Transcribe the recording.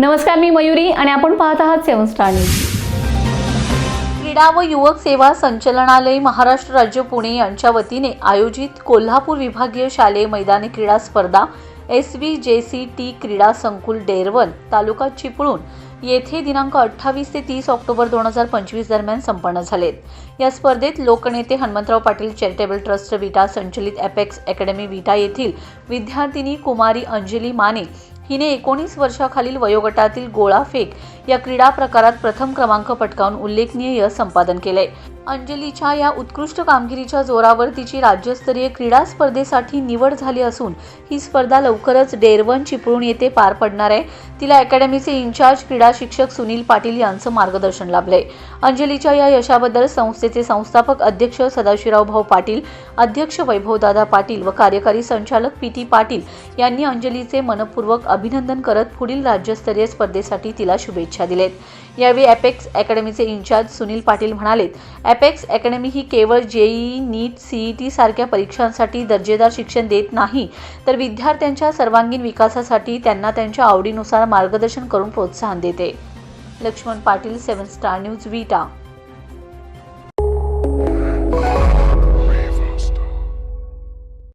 नमस्कार मी मयुरी आणि आपण पाहत आहात सेवन स्टार न्यूज. क्रीडा व युवक सेवा संचलनालय महाराष्ट्र राज्य पुणे यांच्या वतीने आयोजित कोल्हापूर विभागीय शालेय मैदानी क्रीडा स्पर्धा S V J C T क्रीडा संकुल डेरवन तालुका चिपळूण येथे दिनांक अठ्ठावीस ते तीस ऑक्टोबर दोन हजार पंचवीस दरम्यान संपन्न झालेत. या स्पर्धेत लोकनेते हनुमंतराव पाटील चॅरिटेबल ट्रस्ट विटा संचलित एपेक्स अकॅडमी विटा येथील विद्यार्थिनी कुमारी अंजली माने हिने एकोणीस वर्षाखालील वयोगटातील गोळा फेक या क्रीडा प्रकारात प्रथम क्रमांक पटकावून उल्लेखनीय यश संपादन केले अंजलीच्या या उत्कृष्ट कामगिरीच्या जोरावर तिची राज्यस्तरीय क्रीडा स्पर्धेसाठी निवड झाली असून ही स्पर्धा लवकरच डेरवन चिपळूण येथे पार पडणार आहे. तिला अकॅडमीचे इन्चार्ज क्रीडा शिक्षक सुनील पाटील यांचं मार्गदर्शन लाभलंय. अंजलीच्या या यशाबद्दल संस्थेचे संस्थापक अध्यक्ष सदाशिवराव भाऊ पाटील अध्यक्ष वैभवदादा पाटील व कार्यकारी संचालक पी टी पाटील यांनी अंजलीचे मनपूर्वक अभिनंदन करत पुढील राज्यस्तरीय स्पर्धेसाठी तिला शुभेच्छा दिलेत. यावेळी ॲपेक्स अकॅडमीचे इन्चार्ज सुनील पाटील म्हणालेत ॲपेक्स अकॅडमी ही केवळ जेई नीट सीईटी सारख्या परीक्षांसाठी दर्जेदार शिक्षण देत नाही तर विद्यार्थ्यांच्या सर्वांगीण विकासासाठी त्यांना त्यांच्या आवडीनुसार मार्गदर्शन करून प्रोत्साहन देते. Laxman Patil seven star news Vita